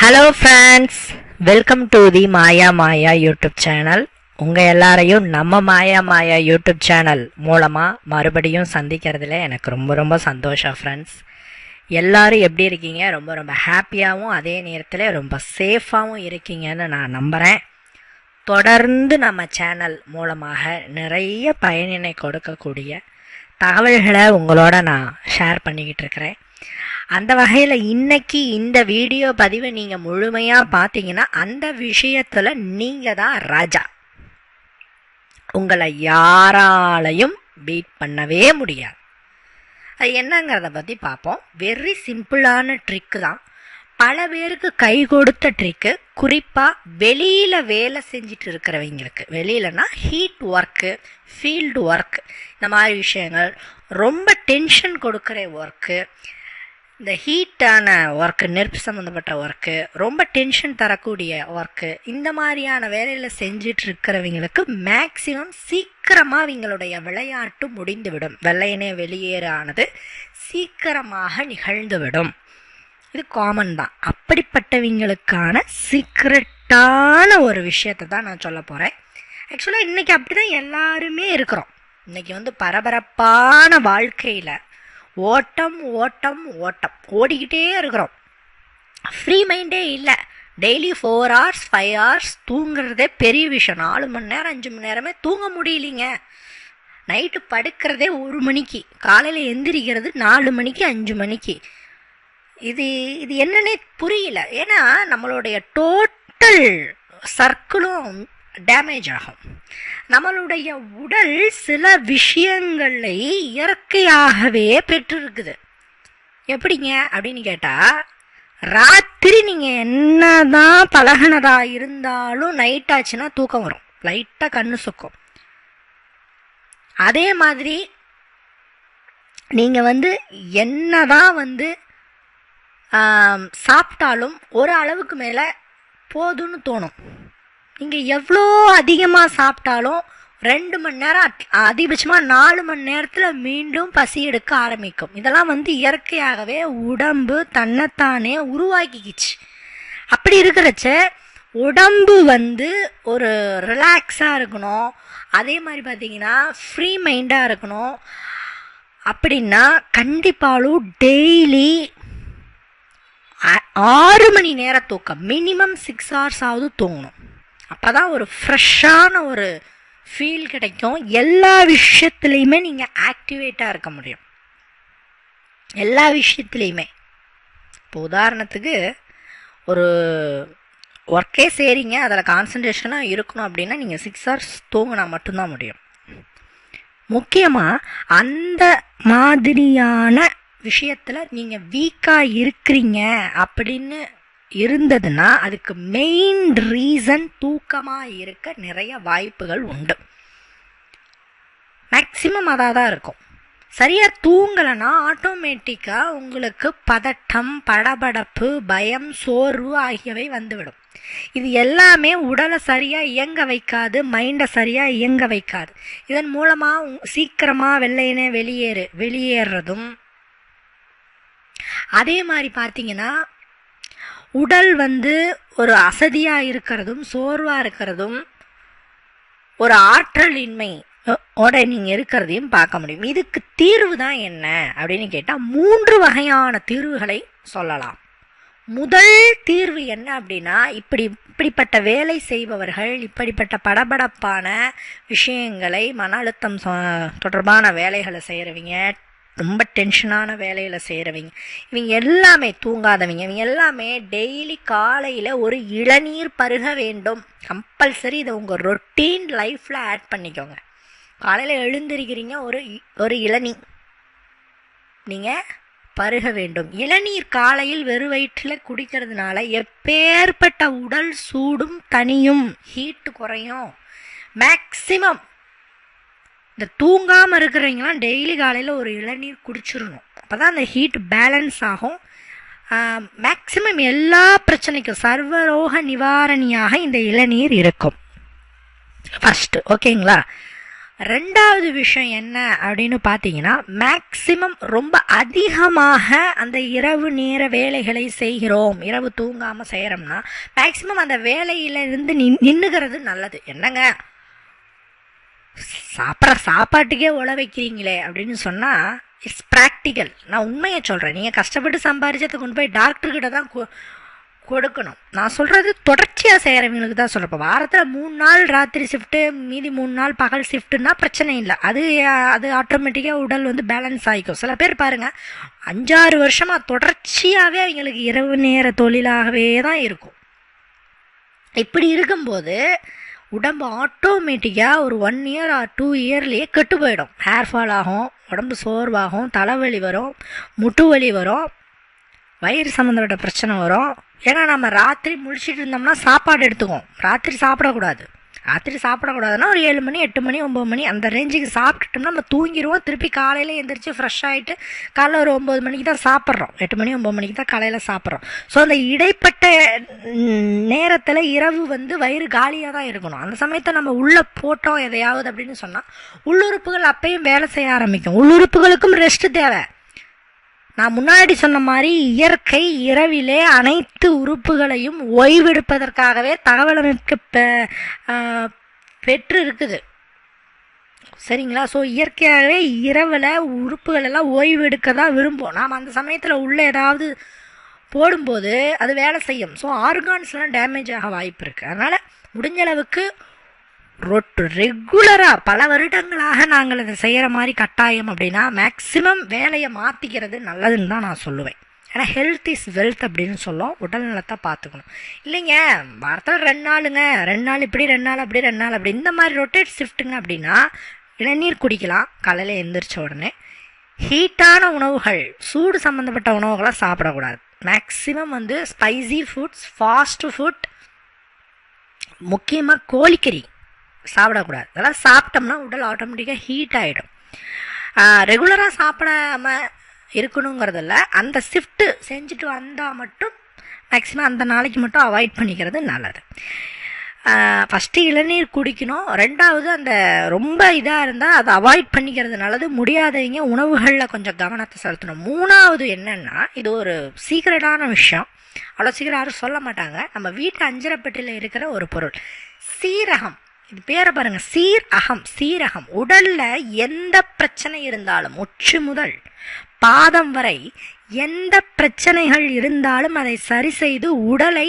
Hello friends welcome to the Maya Maya YouTube channel உங்கள் எல்லாரையும் நம்ம மாயா மாயா யூடியூப் சேனல் மூலமாக மறுபடியும் சந்திக்கிறதுல எனக்கு ரொம்ப ரொம்ப சந்தோஷம் ஃப்ரெண்ட்ஸ் எல்லாரும் எப்படி இருக்கீங்க? ரொம்ப ரொம்ப ஹாப்பியாகவும் அதே நேரத்தில் ரொம்ப சேஃபாகவும் இருக்கீங்கன்னு நான் நம்புகிறேன் தொடர்ந்து நம்ம சேனல் மூலமாக நிறைய பயனினை கொடுக்கக்கூடிய தகவல்களை உங்களோட நான் ஷேர் பண்ணிக்கிட்டு இருக்கிறேன். அந்த வகையில் இன்னைக்கு இந்த வீடியோ பதிவை நீங்கள் முழுமையாக பார்த்தீங்கன்னா அந்த விஷயத்தில் நீங்கள் தான் ராஜா. உங்களை யாராலையும் பீட் பண்ணவே முடியாது. அது என்னங்கிறத பற்றி பார்ப்போம். வெரி சிம்பிளான ட்ரிக்கு தான். பல பேருக்கு கை கொடுத்த ட்ரிக்கு குறிப்பாக வெளியில் வேலை செஞ்சுட்டு இருக்கிறவங்களுக்கு. வெளியிலனா ஹீட் ஒர்க்கு ஃபீல்டு ஒர்க் இந்த மாதிரி விஷயங்கள். ரொம்ப டென்ஷன் கொடுக்குற ஒர்க்கு இந்த ஹீட்டான ஒர்க்கு நெருப்பு சம்மந்தப்பட்ட ஒர்க்கு ரொம்ப டென்ஷன் தரக்கூடிய ஒர்க்கு இந்த மாதிரியான வேலையில் செஞ்சிட்டு இருக்கிறவங்களுக்கு மேக்சிமம் சீக்கிரமாக அவங்களுடைய விளையாட்டு முடிந்துவிடும். வெள்ளையனே வெளியேறானது சீக்கிரமாக நிகழ்ந்துவிடும். இது காமன் தான். அப்படிப்பட்டவங்களுக்கான சீக்ரெட்டான ஒரு விஷயத்தை தான் நான் சொல்ல போகிறேன் ஆக்சுவலாக இன்றைக்கி அப்படி தான் எல்லாருமே இருக்கிறோம். இன்றைக்கி வந்து பரபரப்பான வாழ்க்கையில் ஓட்டம் ஓட்டம் ஓட்டம். ஓடிக்கிட்டே இருக்கிறோம். ஃப்ரீ மைண்டே இல்லை. Daily four hours five hours தூங்குறதே பெரிய விஷயம். நாலு மணி நேரம் அஞ்சு மணி நேரமே தூங்க முடியலிங்க. நைட்டு படுக்கிறதே ஒரு மணிக்கு. காலையில் எந்திரிக்கிறது நாலு மணிக்கு அஞ்சு மணிக்கு. இது இது என்னன்னே புரியல. ஏன்னா நம்மளுடைய டோட்டல் சர்க்கிளும் டேமேஜ் ஆகும். நம்மளுடைய உடல் சில விஷயங்களை இயற்கையாகவே பெற்றிருக்குது. எப்படிங்க? அப்படின்னு கேட்டால் ராத்திரி நீங்கள் என்ன தான் பழகினதாக இருந்தாலும் நைட் ஆச்சுன்னா தூக்கம் வரும். லைட்டாக கண்ணு சுக்கும். அதே மாதிரி நீங்கள் வந்து என்னதான் வந்து சாப்பிட்டாலும் ஒரு அளவுக்கு மேலே போதும்னு தோணும். நீங்கள் எவ்வளோ அதிகமாக சாப்பிட்டாலும் ரெண்டு மணி நேரம் அதிகபட்சமாக நாலு மணி நேரத்தில் மீண்டும் பசி எடுக்க ஆரம்பிக்கும். இதெல்லாம் வந்து இயற்கையாகவே உடம்பு தன்னைத்தானே உருவாக்கிக்கிச்சு. அப்படி இருக்கிறச்ச உடம்பு வந்து ஒரு ரிலாக்ஸாக இருக்கணும். அதே மாதிரி பார்த்தீங்கன்னா ஃப்ரீ மைண்டாக இருக்கணும். அப்படின்னா கண்டிப்பாலும் டெய்லி ஆறு மணி நேரம் தூக்கம். மினிமம் சிக்ஸ் ஹவர்ஸ் ஆகுது தூங்கணும். அப்போ தான் ஒரு ஃப்ரெஷ்ஷான ஒரு ஃபீல் கிடைக்கும். எல்லா விஷயத்துலேயுமே நீங்கள் ஆக்டிவேட்டாக இருக்க முடியும். எல்லா விஷயத்துலேயுமே. இப்போ உதாரணத்துக்கு ஒரு ஒர்க்கே செய்கிறீங்க அதில் கான்சன்ட்ரேஷனாக இருக்கணும் அப்படின்னா நீங்கள் சிக்ஸ் ஹவர்ஸ் தூங்கினா மட்டும்தான் முடியும். முக்கியமாக அந்த மாதிரியான விஷயத்தில் நீங்கள் வீக்காக இருக்கிறீங்க அப்படின்னு இருந்ததுன்னா அதுக்கு மெயின் ரீசன் தூக்கமாக இருக்க நிறைய வாய்ப்புகள் உண்டு. மேக்சிமம் அதாக தான் இருக்கும். சரியாக தூங்கலைன்னா ஆட்டோமேட்டிக்காக உங்களுக்கு பதட்டம் படபடப்பு பயம் சோர்வு ஆகியவை வந்துவிடும். இது எல்லாமே உடலை சரியாக இயங்க வைக்காது மைண்டை சரியாக இயங்க வைக்காது. இதன் மூலமாக சீக்கிரமாக வெள்ளையினே வெளியேறு வெளியேறதும். அதே மாதிரி பார்த்தீங்கன்னா உடல் வந்து ஒரு அசதியாக இருக்கிறதும் சோர்வாக இருக்கிறதும் ஒரு ஆற்றலின்மை ஓட நீங்கள் இருக்கிறதையும் பார்க்க முடியும். இதுக்கு தீர்வு தான் என்ன அப்படின்னு கேட்டால் மூன்று வகையான தீர்வுகளை சொல்லலாம். முதல் தீர்வு என்ன அப்படின்னா இப்படி இப்படிப்பட்ட வேலை செய்பவர்கள் இப்படிப்பட்ட படபடப்பான விஷயங்களை மன அழுத்தம் தொடர்பான வேலைகளை செய்கிறவங்க ரொம்ப டென்ஷனான வேலையில் செய்கிறவங்க இவங்க எல்லாமே தூங்காதவங்க. இவங்க எல்லாமே டெய்லி காலையில் ஒரு இளநீர் பருக வேண்டும். கம்பல்சரி இதை உங்கள் ரொட்டீன் லைஃப்பில் ஆட் பண்ணிக்கோங்க. காலையில் எழுந்திருக்கிறீங்க ஒரு ஒரு இளநீ நீங்கள் பருக வேண்டும். இளநீர் காலையில் வெறு வயிற்றில் குடிக்கிறதுனால எப்பேற்பட்ட உடல் சூடும் தனியும் ஹீட்டு குறையும். மேக்சிமம் இந்த தூங்காமல் இருக்கிறவங்களாம் டெய்லி காலையில் ஒரு இளநீர் குடிச்சிடணும். அப்போ தான் அந்த ஹீட் பேலன்ஸ் ஆகும். மேக்சிமம் எல்லா பிரச்சனைக்கும் சர்வரோக நிவாரணியாக இந்த இளநீர் இருக்கும். ஃபஸ்ட்டு ஓகேங்களா? ரெண்டாவது விஷயம் என்ன அப்படின்னு பார்த்தீங்கன்னா மேக்சிமம் ரொம்ப அதிகமாக அந்த இரவு நேர வேலைகளை செய்கிறோம். இரவு தூங்காமல் செய்கிறோம்னா மேக்சிமம் அந்த வேலையிலிருந்து நின் நின்றுகிறது நல்லது. என்னங்க? சாப்பிட்ற சாப்பாட்டுக்கே உழ வைக்கிறீங்களே அப்படின்னு சொன்னால் இட்ஸ் ப்ராக்டிக்கல் நான் உண்மையை சொல்கிறேன் நீங்கள் கஷ்டப்பட்டு சம்பாரிச்சதை கொண்டு போய் டாக்டர்கிட்ட தான் கொ- கொடுக்கணும். நான் சொல்கிறது தொடர்ச்சியாக செய்கிறவங்களுக்கு தான் சொல்கிறேன் இப்போ வாரத்தில் மூணு நாள் ராத்திரி ஷிஃப்ட்டு மீதி மூணு நாள் பகல் ஷிஃப்ட்டுன்னா பிரச்சனை இல்லை. அது அது ஆட்டோமேட்டிக்காக உடல் வந்து பேலன்ஸ் ஆகிக்கும் சில பேர் பாருங்கள் அஞ்சாறு வருஷமாக தொடர்ச்சியாகவே அவங்களுக்கு இரவு நேர தொழிலாகவே தான் இருக்கும். இப்படி இருக்கும்போது உடம்பு ஆட்டோமேட்டிக்காக ஒரு ஒன் இயர் ஆர் டூ இயர்லேயே கெட்டு போயிடும். ஹேர் ஃபால் ஆகும் உடம்பு சோர்வாகும் தலைவலி வரும் முட்டு வலி வரும் வயிறு சம்மந்தப்பட்ட பிரச்சனை வரும். ஏன்னா நம்ம ராத்திரி முழிச்சிட்டு இருந்தோம்னா சாப்பாடு எடுத்துக்குவோம். ராத்திரி சாப்பிடக்கூடாது. ராத்திரி சாப்பிடக்கூடாதுன்னா ஒரு ஏழு மணி எட்டு மணி ஒம்பது மணி அந்த ரேஞ்சுக்கு சாப்பிட்டுட்டோம்னா நம்ம தூங்கிடுவோம். திருப்பி காலையில் எழுந்திரிச்சு ஃப்ரெஷ் ஆகிட்டு காலைல ஒரு ஒம்பது மணிக்கு தான் சாப்பிட்றோம். எட்டு மணி ஒம்பது மணிக்கு தான் காலையில் சாப்பிட்றோம். ஸோ அந்த இடைப்பட்ட நேரத்தில் இரவு வந்து வயிறு காலியாக தான் இருக்கணும். அந்த சமயத்தை நம்ம உள்ளே போட்டோம் எதையாவது அப்படின்னு சொன்னால் உள்ளுறுப்புகள் அப்பையும் வேலை செய்ய ஆரம்பிக்கும். உள்ளுறுப்புகளுக்கும் ரெஸ்ட் தேவை. நான் முன்னாடி சொன்ன மாதிரி இயற்கை இரவிலே அனைத்து உறுப்புகளையும் ஓய்வெடுப்பதற்காகவே தகவலமைக்க பெ- பெற்று இருக்குது சரிங்களா? ஸோ இயற்கையாகவே இரவில் உறுப்புகள் எல்லாம் ஓய்வு எடுக்க தான் விரும்பும் நாம் அந்த சமயத்தில் உள்ள ஏதாவது போடும்போது அது வேலை செய்யும். ஸோ ஆர்கான்ஸ்லாம் டேமேஜ் ஆக வாய்ப்பு இருக்குது அதனால் முடிஞ்ச அளவுக்கு ரெகுலராக பல வருடங்களாக நாங்கள் அதை செய்கிற மாதிரி கட்டாயம் அப்படின்னா மேக்சிமம் வேலையை மாற்றிக்கிறது நல்லதுன்னு தான் நான் சொல்லுவேன். ஏன்னா ஹெல்த் இஸ் வெல்த் அப்படின்னு சொல்லும். உடல் நலத்தை பார்த்துக்கணும். இல்லைங்க வாரத்தில் ரெண்டு நாளுங்க. ரெண்டு நாள் இப்படி ரெண்டு நாள் அப்படி ரெண்டு நாள் அப்படி. இந்த மாதிரி ரொட்டேட் ஷிஃப்ட்டுங்க அப்படின்னா இளநீர் குடிக்கலாம். காலையில் எந்திரிச்ச உடனே ஹீட்டான உணவுகள் சூடு சம்மந்தப்பட்ட உணவுகளை சாப்பிடக்கூடாது. மேக்ஸிமம் வந்து ஸ்பைசி ஃபுட்ஸ் ஃபாஸ்ட் ஃபுட் முக்கியமாக கோழிக்கறி. சாப்பிடக்கூடாது. அதெல்லாம் சாப்பிட்டோம்னா உடல் ஆட்டோமேட்டிக்காக ஹீட் ஆகிடும் ரெகுலராக சாப்பிடாம இருக்கணுங்கிறதில்ல. அந்த ஷிஃப்ட்டு செஞ்சுட்டு வந்தால் மட்டும் மேக்ஸிமம் அந்த நாளைக்கு மட்டும் அவாய்ட் பண்ணிக்கிறது நல்லது. ஃபஸ்ட்டு இளநீர் குடிக்கணும். ரெண்டாவது அந்த ரொம்ப இதாக இருந்தால் அதை அவாய்ட் பண்ணிக்கிறது நல்லது. முடியாதவங்க உணவுகளில் கொஞ்சம் கவனத்தை செலுத்தணும். மூணாவது என்னென்னா இது ஒரு சீக்கிரட்டான விஷயம். அவ்வளோ சீக்கிரம் யாரும் சொல்ல மாட்டாங்க. நம்ம வீட்டு அஞ்சரப்பட்டியில் இருக்கிற ஒரு பொருள். சீரகம். இது பேரை பாருங்க. சீர் அகம் சீரகம். உடல்ல எந்த பிரச்சனை இருந்தாலும் உச்சி முதல் பாதம் வரை எந்த பிரச்சனைகள் இருந்தாலும் அதை சரி செய்து உடலை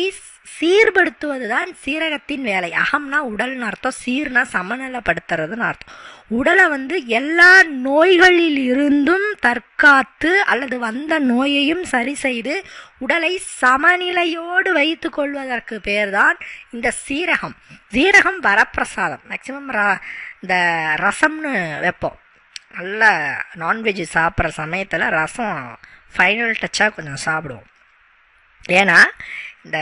சீர்படுத்துவதுதான் சீரகத்தின் வேலை. அகம்னா உடல்னு அர்த்தம் சீர்னா சமநிலைப்படுத்துறதுன்னு அர்த்தம். உடலை வந்து எல்லா நோய்களில் இருந்தும் தற்காத்து அல்லது வந்த நோயையும் சரி செய்து உடலை சமநிலையோடு வைத்து கொள்வதற்கு பேர்தான் இந்த சீரகம். சீரகம் வரப்பிரசாதம். மேக்சிமம் ர இந்த ரசம்னு வைப்போம். நல்ல நான்வெஜ் சாப்பிட்ற சமயத்தில் ரசம் ஃபைனல் டச்சாக கொஞ்சம் சாப்பிடுவோம். ஏன்னா இந்த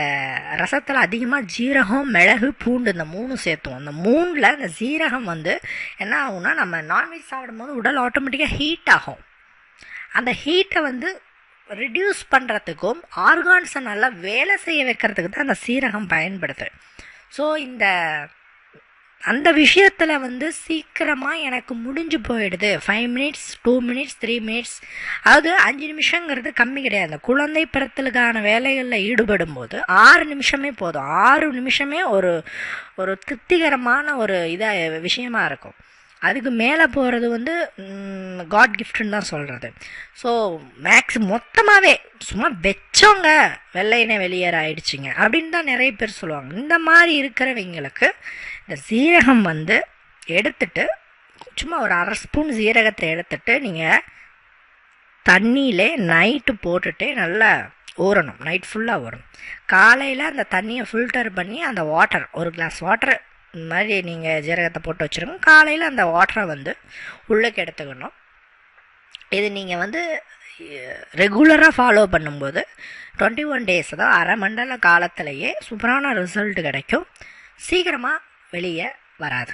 ரசத்தில் அதிகமாக ஜீரகம் மிளகு பூண்டு இந்த மூணும் சேர்த்துவோம் இந்த மூணில் இந்த ஜீரகம் வந்து என்ன ஆகும்னா நம்ம நான்வெஜ் சாப்பிடும்போது உடல் ஆட்டோமேட்டிக்காக ஹீட் ஆகும். அந்த ஹீட்டை வந்து ரிடியூஸ் பண்ணுறதுக்கும் ஆர்கான்ஸை நல்லா வேலை செய்ய வைக்கிறதுக்கு தான் அந்த சீரகம் பயன்படுது. ஸோ இந்த அந்த விஷயத்தில் வந்து சீக்கிரமாக எனக்கு முடிஞ்சு போயிடுது. Five minutes two minutes three minutes அதாவது அஞ்சு நிமிஷங்கிறது கம்மி கிடையாது. அந்த குழந்தை பிறத்தலுக்கான வேலைகளில் ஈடுபடும் போது ஆறு நிமிஷமே போதும். ஆறு நிமிஷமே ஒரு ஒரு திருப்திகரமான ஒரு இதாக விஷயமா இருக்கும். அதுக்கு மேலே போகிறது வந்து காட் கிஃப்ட்னு தான் சொல்கிறது ஸோ மேக்ஸ் மொத்தமாகவே சும்மா வச்சவங்க வெள்ளையினே வெளியேற ஆயிடுச்சுங்க. அப்படின்னு தான் நிறைய பேர் சொல்லுவாங்க. இந்த மாதிரி இருக்கிறவங்களுக்கு இந்த சீரகம் வந்து எடுத்துட்டு சும்மா ஒரு அரை ஸ்பூன் சீரகத்தை எடுத்துட்டு நீங்கள் தண்ணியிலே நைட்டு போட்டுட்டு நல்லா ஊறணும். நைட் ஃபுல்லாக ஊறணும். காலையில் அந்த தண்ணியை ஃபில்டர் பண்ணி அந்த வாட்டர் ஒரு கிளாஸ் வாட்டர் இந்த மாதிரி நீங்கள் ஜீரகத்தை போட்டு வச்சுருங்க. காலையில் அந்த வாட்டரை வந்து உள்ளுக்கு எடுத்துக்கணும். இது நீங்கள் வந்து ரெகுலராக ஃபாலோ பண்ணும்போது டுவெண்ட்டி ஒன் டேஸ் தான் அரை மண்டல காலத்திலேயே சூப்பரான ரிசல்ட் கிடைக்கும். சீக்கிரமாக வெளியே வராது.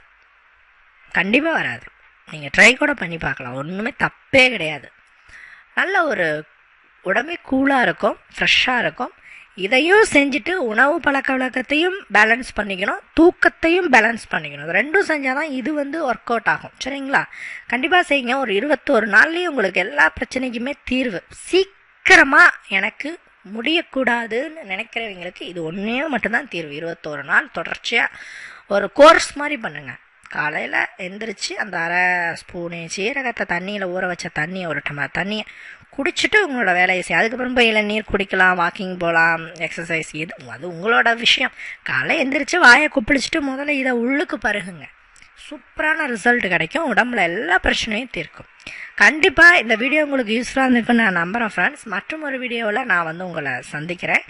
கண்டிப்பாக வராது. நீங்கள் ட்ரை கூட பண்ணி பார்க்கலாம். ஒன்றுமே தப்பே கிடையாது. நல்ல ஒரு உடம்பே கூலாக இருக்கும் ஃப்ரெஷ்ஷாக இருக்கும். இதையும் செஞ்சுட்டு உணவு பழக்க வழக்கத்தையும் பேலன்ஸ் பண்ணிக்கணும். தூக்கத்தையும் பேலன்ஸ் பண்ணிக்கணும். இது ரெண்டும் செஞ்சால் தான் இது வந்து ஒர்க் அவுட் ஆகும். சரிங்களா? கண்டிப்பாக செய்யுங்க. ஒரு இருபத்தோரு நாள்லேயும் உங்களுக்கு எல்லா பிரச்சனைக்குமே தீர்வு. சீக்கிரமாக எனக்கு முடியக்கூடாதுன்னு நினைக்கிறவங்களுக்கு இது ஒன்றே மட்டும்தான் தீர்வு. இருபத்தோரு நாள் தொடர்ச்சியாக ஒரு கோர்ஸ் மாதிரி பண்ணுங்கள் காலையில் எந்திரிச்சு அந்த அரை ஸ்பூனு சீரகத்தை தண்ணியில் ஊற வச்ச தண்ணியை ஒரு டம்ளர் தண்ணியை குடிச்சிட்டு உங்களோட வேலையை செய்ய அதுக்கப்புறம் போய் இளநீர் குடிக்கலாம் வாக்கிங் போகலாம் எக்ஸசைஸ் இது அது உங்களோட விஷயம். காலை எந்திரிச்சு வாயை குப்பிளிச்சுட்டு முதல்ல இதை உள்ளுக்கு பருகுங்க. சூப்பரான ரிசல்ட் கிடைக்கும். உடம்புல எல்லா பிரச்சனையும் தீர்க்கும். கண்டிப்பாக இந்த வீடியோ உங்களுக்கு யூஸ்ஃபுல்லாக இருந்திருக்குன்னு நான் நம்புகிறேன் ஃப்ரெண்ட்ஸ் மற்றும் ஒரு வீடியோவில் நான் வந்து உங்களை சந்திக்கிறேன்.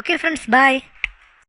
Okay friends bye